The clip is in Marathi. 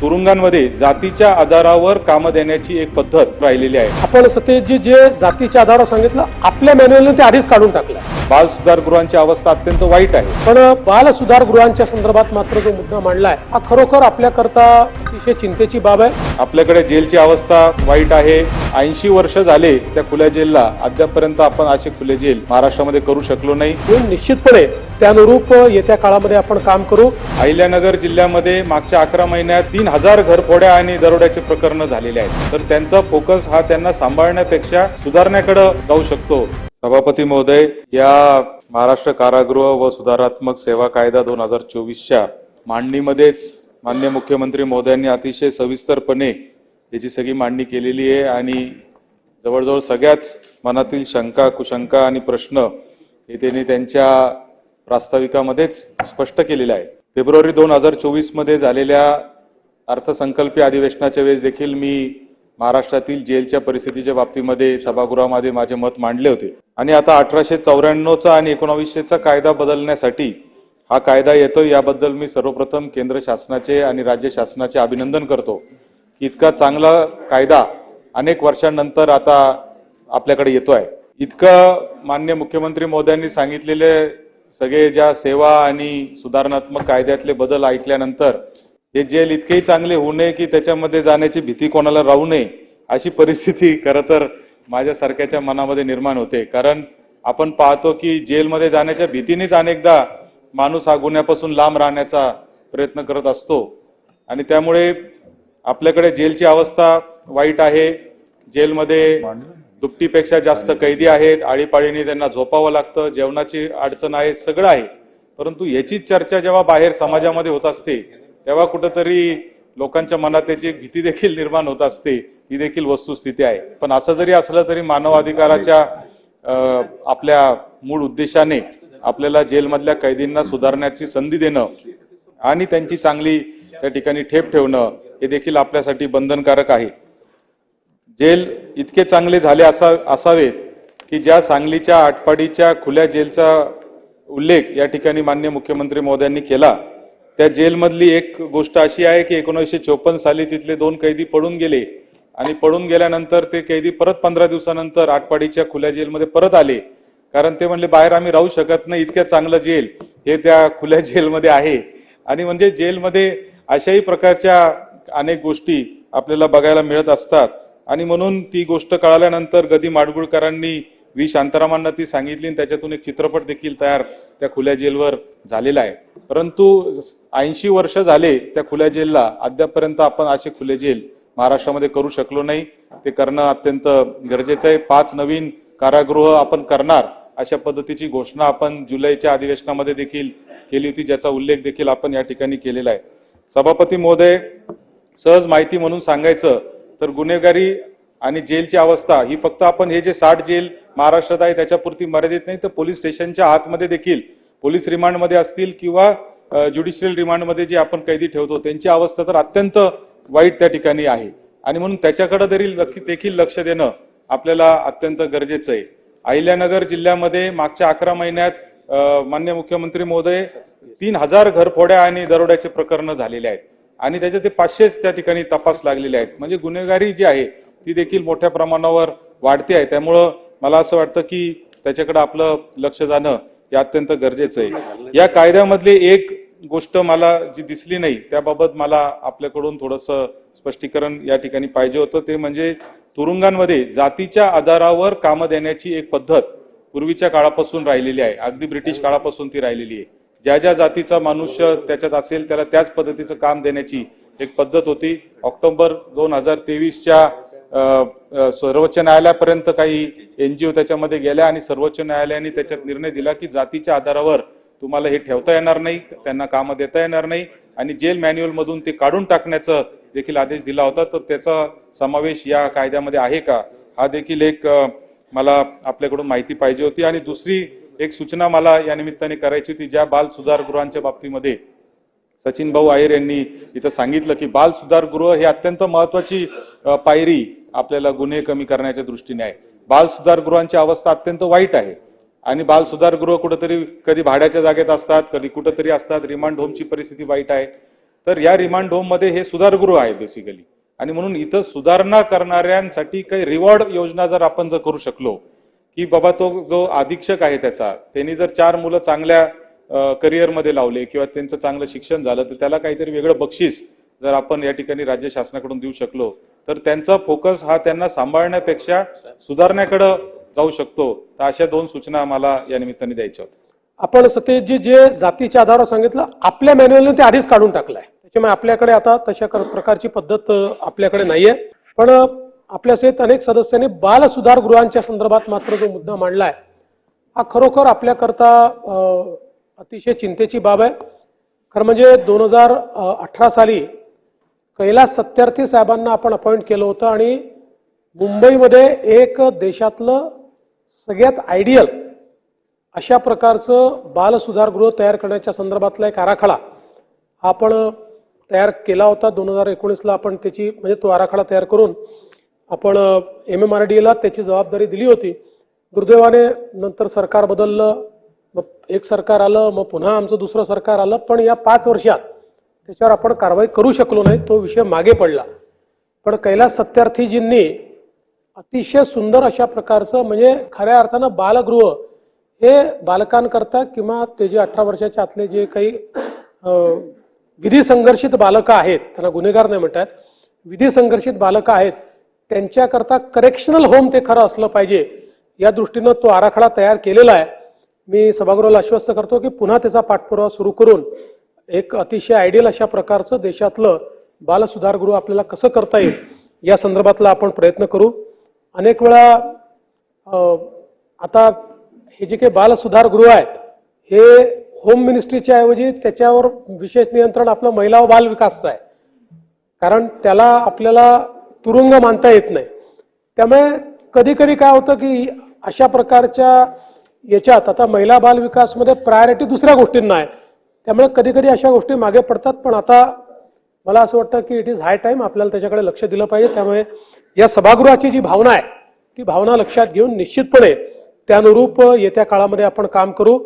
तुरुंगांमध्ये जातीच्या आधारावर कामं देण्याची एक पद्धत राहिलेली आहे. आपण सत्यजी जे जातीच्या आधारावर सांगितलं आपल्या मॅन्युअलने ते आधीच काढून टाकलं. बाल सुधारगृहांची अवस्था अत्यंत वाईट आहे. पण बाल सुधारगृहांच्या संदर्भात मात्र जो मुद्दा मांडलाय हा खरोखर आपल्याकरता अतिशय चिंतेची बाब आहे. आपल्याकडे जेलची अवस्था वाईट आहे. ऐंशी वर्ष झाले त्या खुल्या जेलला. अद्यापपर्यंत आपण असे खुले जेल महाराष्ट्रामध्ये करू शकलो नाही. म्हणून निश्चितपणे त्यानुरूप येत्या काळामध्ये आपण काम करू. अहिल्यानगर जिल्ह्यामध्ये मागच्या अकरा महिन्यात तीन हजार घरफोड्या आणि दरोड्याचे प्रकरण झालेले आहेत. तर त्यांचा फोकस हा त्यांना सांभाळण्यापेक्षा सुधारण्याकडे जाऊ शकतो. सभापती महोदय या महाराष्ट्र कारागृह व सुधारात्मक सेवा कायदा दोन हजार चोवीसच्या मांडणीमध्येच मान्य मुख्यमंत्री महोदयांनी अतिशय सविस्तरपणे याची सगळी मांडणी केलेली आहे आणि जवळजवळ सगळ्याच मनातील शंका कुशंका आणि प्रश्न हे त्यांनी त्यांच्या प्रास्ताविकामध्येच स्पष्ट केलेलं आहे फेब्रुवारी दोन हजार चोवीसमध्ये झालेल्या अर्थसंकल्पीय अधिवेशनाच्या वेळेस देखील मी महाराष्ट्रातील जेलच्या परिस्थितीच्या बाबतीमध्ये सभागृहामध्ये माझे मत मांडले होते. आणि आता अठराशे चौऱ्याण्णवचा आणि एकोणावीसशेचा कायदा बदलण्यासाठी हा कायदा येतो याबद्दल मी सर्वप्रथम केंद्र शासनाचे आणि राज्य शासनाचे अभिनंदन करतो इतका चांगला कायदा अनेक वर्षांनंतर आता आपल्याकडे येतो आहे इतकं मान्य मुख्यमंत्री मोदयांनी सांगितलेले सगळे ज्या सेवा आणि सुधारणात्मक कायद्यातले बदल ऐकल्यानंतर हे जेल इतकेही चांगले होऊ नये की त्याच्यामध्ये जाण्याची भीती कोणाला राहू नये अशी परिस्थिती खरं तर माझ्यासारख्याच्या मनामध्ये निर्माण होते. कारण आपण पाहतो की जेलमध्ये जाण्याच्या भीतीनेच अनेकदा माणूस हा गुन्ह्यापासून लांब राहण्याचा प्रयत्न करत असतो. आणि त्यामुळे आपल्याकडे जेलची अवस्था वाईट आहे. जेलमध्ये दुपटीपेक्षा जास्त कैदी आहेत. आळीपाळीने त्यांना झोपावं लागतं. जेवणाची अडचण आहे सगळं आहे. परंतु याचीच चर्चा जेव्हा बाहेर समाजामध्ये होत असते तेव्हा कुठंतरी लोकांच्या मनात त्याची भीती देखील निर्माण होत असते. ही देखील वस्तुस्थिती आहे. पण असं जरी असलं तरी मानवाधिकाराच्या आपल्या मूळ उद्देशाने आपल्याला जेलमधल्या कैदींना सुधारण्याची संधी देणं आणि त्यांची चांगली त्या ठिकाणी ठेप ठेवणं हे देखील आपल्यासाठी बंधनकारक आहे. जेल इतके चांगले झाले असा असावेत की ज्या सांगलीच्या आटपाडीच्या खुल्या जेलचा उल्लेख या ठिकाणी मान्य मुख्यमंत्री महोदयांनी केला त्या जेलमधली एक गोष्ट अशी आहे की एकोणीसशे चोपन्न साली तिथले दोन कैदी पळून गेले आणि पळून गेल्यानंतर ते कैदी परत पंधरा दिवसानंतर आटपाडीच्या खुल्या जेलमध्ये परत आले. कारण ते म्हणले बाहेर आम्ही राहू शकत नाही इतक्या चांगलं जेल हे त्या खुल्या जेलमध्ये आहे. आणि म्हणजे जेलमध्ये अशाही प्रकारच्या अनेक गोष्टी आपल्याला बघायला मिळत असतात. आणि म्हणून ती गोष्ट कळाल्यानंतर गदी माडगुळकरांनी व्ही. शांतारामांना ती सांगितली आणि त्याच्यातून एक चित्रपट देखील तयार त्या खुल्या जेलवर झालेला आहे. परंतु ऐंशी वर्ष झाले त्या खुल्या जेलला. अद्यापपर्यंत आपण असे खुले जेल महाराष्ट्रामध्ये करू शकलो नाही. ते करणं अत्यंत गरजेचं आहे. पाच नवीन कारागृह आपण करणार. अशा पद्धतीची घोषणा आपण जुलैच्या अधिवेशनामध्ये देखील केली होती ज्याचा उल्लेख देखील आपण या ठिकाणी केलेला आहे. सभापती महोदय सहज माहिती म्हणून सांगायचं तर गुन्हेगारी आणि जेलची अवस्था ही फक्त आपण हे जे साठ जेल महाराष्ट्रात आहे त्याच्यापुरती मर्यादित नाही तर पोलीस स्टेशनच्या आतमध्ये देखील पोलीस रिमांडमध्ये असतील किंवा ज्युडिशियल रिमांडमध्ये जे आपण कैदी ठेवतो त्यांची अवस्था तर अत्यंत वाईट त्या ठिकाणी आहे. आणि म्हणून त्याच्याकडे तरी देखील लक्ष देणं आपल्याला अत्यंत गरजेचं आहे. अहिल्यानगर जिल्ह्यामध्ये मागच्या अकरा महिन्यात मान्य मुख्यमंत्री महोदय तीन हजार घरफोड्या आणि दरोड्याचे प्रकरण झालेले आहेत. आणि त्याचे ते पाचशेच त्या ठिकाणी तपास लागलेले आहेत. म्हणजे गुन्हेगारी जी आहे ती देखील मोठ्या प्रमाणावर वाढते आहे. त्यामुळं मला असं वाटतं की त्याच्याकडे आपलं लक्ष जाणं हे अत्यंत गरजेचं आहे. या कायद्यामधली एक गोष्ट मला जी दिसली नाही त्याबाबत मला आपल्याकडून थोडंसं स्पष्टीकरण या ठिकाणी पाहिजे होतं. ते म्हणजे तुरुंगांमध्ये जातीच्या आधारावर कामं देण्याची एक पद्धत पूर्वीच्या काळापासून राहिलेली आहे. अगदी ब्रिटिश काळापासून ती राहिलेली आहे. ज्या ज्या जातीचा मनुष्य त्याच्यात असेल त्याला त्याच पद्धतीचं काम देण्याची एक पद्धत होती. ऑक्टोबर दोन हजार तेवीसच्या सर्वोच्च न्यायालयापर्यंत काही एनजीओ त्याच्यामध्ये गेल्या आणि सर्वोच्च न्यायालयाने त्याच्यात निर्णय दिला की जातीच्या आधारावर तुम्हाला हे ठेवता येणार नाही त्यांना कामं देता येणार नाही. आणि जेल मॅन्युअल मधून ते काढून टाकण्याचं देखील आदेश दिला होता. तर त्याचा समावेश या कायद्यामध्ये आहे का? हा देखील एक मला आपल्याकडून माहिती पाहिजे होती. आणि दुसरी एक सूचना मला या निमित्ताने करायची होती ज्या बाल सुधारगृहांच्या बाबतीमध्ये सचिन भाऊ आयर यांनी इथं सांगितलं की बाल सुधारगृह हे अत्यंत महत्वाची पायरी आपल्याला गुन्हे कमी करण्याच्या दृष्टीने आहे. बाल सुधारगृहांची अवस्था अत्यंत वाईट आहे. आणि बाल सुधारगृह कुठंतरी कधी भाड्याच्या जागेत असतात कधी कुठंतरी असतात रिमांड होमची परिस्थिती वाईट आहे. तर या रिमांड होममध्ये हे सुधारगृह आहे बेसिकली आणि म्हणून इथं सुधारणा करणाऱ्यांसाठी काही रिवॉर्ड योजना जर आपण जर करू शकलो की बाबा तो जो अधीक्षक आहे त्याचा त्यांनी जर चार मुलं चांगल्या करिअरमध्ये लावले किंवा त्यांचं चांगलं शिक्षण झालं तर त्याला काहीतरी वेगळं बक्षीस जर आपण या ठिकाणी राज्य शासनाकडून देऊ शकलो तर त्यांचा फोकस हा त्यांना सांभाळण्यापेक्षा सुधारण्याकडं जाऊ शकतो तर अशा दोन सूचना आम्हाला या निमित्ताने द्यायच्या होत्या. आपण सत्यजी जे जातीच्या आधारावर सांगितलं आपल्या मॅन्युअलने ते आधीच काढून टाकलंय. त्याच्यामुळे आपल्याकडे आता तशा प्रकारची पद्धत आपल्याकडे नाहीये. पण आपल्यासहित आपल्या सहित अनेक सदस्यांनी बाल सुधार गृहांच्या संदर्भात मात्र जो मुद्दा मांडलाय हा खरोखर आपल्याकरता अतिशय चिंतेची बाब आहे. खरं म्हणजे दोन हजार अठरा साली कैलास सत्यार्थी साहेबांना आपण अपॉइंट केलं होतं आणि मुंबईमध्ये एक देशातलं सगळ्यात आयडियल अशा प्रकारचं बालसुधारगृह तयार करण्याच्या संदर्भातला एक आराखडा हा आपण तयार केला होता. दोन हजार एकोणीसला आपण त्याची म्हणजे तो आराखडा तयार करून आपण एम एम आर डी एला त्याची जबाबदारी दिली होती. दुर्दैवाने नंतर सरकार बदललं मग एक सरकार आलं मग पुन्हा आमचं दुसरं सरकार आलं. पण या पाच वर्षात त्याच्यावर आपण कारवाई करू शकलो नाही तो विषय मागे पडला. पण कैलास सत्यार्थीजींनी अतिशय सुंदर अशा प्रकारचं म्हणजे खऱ्या अर्थानं बालगृह हे बालकांकरता किंवा ते जे अठरा वर्षाच्या आतले जे काही विधी संघर्षित बालकं आहेत त्यांना गुन्हेगार नाही म्हणतात विधी संघर्षित बालकं आहेत त्यांच्याकरता करेक्शनल होम ते खरं असलं पाहिजे या दृष्टीनं तो आराखडा तयार केलेला आहे. मी सभागृहाला आश्वस्त करतो की पुन्हा त्याचा पाठपुरावा सुरू करून एक अतिशय आयडियल अशा प्रकारचं देशातलं बालसुधारगृह आपल्याला कसं करता येईल या संदर्भातला आपण प्रयत्न करू. अनेक वेळा आता हे जे काही बालसुधारगृह आहेत हे होम मिनिस्ट्रीच्या ऐवजी त्याच्यावर विशेष नियंत्रण आपलं महिला व बाल विकासचं आहे. कारण त्याला आपल्याला तुरुंग मानता येत नाही. त्यामुळे कधी कधी काय होतं की अशा प्रकारच्या याच्यात आता महिला बाल विकासमध्ये प्रायोरिटी दुसऱ्या गोष्टींना आहे. त्यामुळे कधी कधी अशा गोष्टी मागे पडतात पण आता मला असं वाटतं की इट इज हाय टाईम आपल्याला त्याच्याकडे लक्ष दिलं पाहिजे. त्यामुळे या सभागृहाची जी भावना आहे ती भावना लक्षात घेऊन निश्चितपणे त्यानुरूप येत्या काळामध्ये आपण काम करू.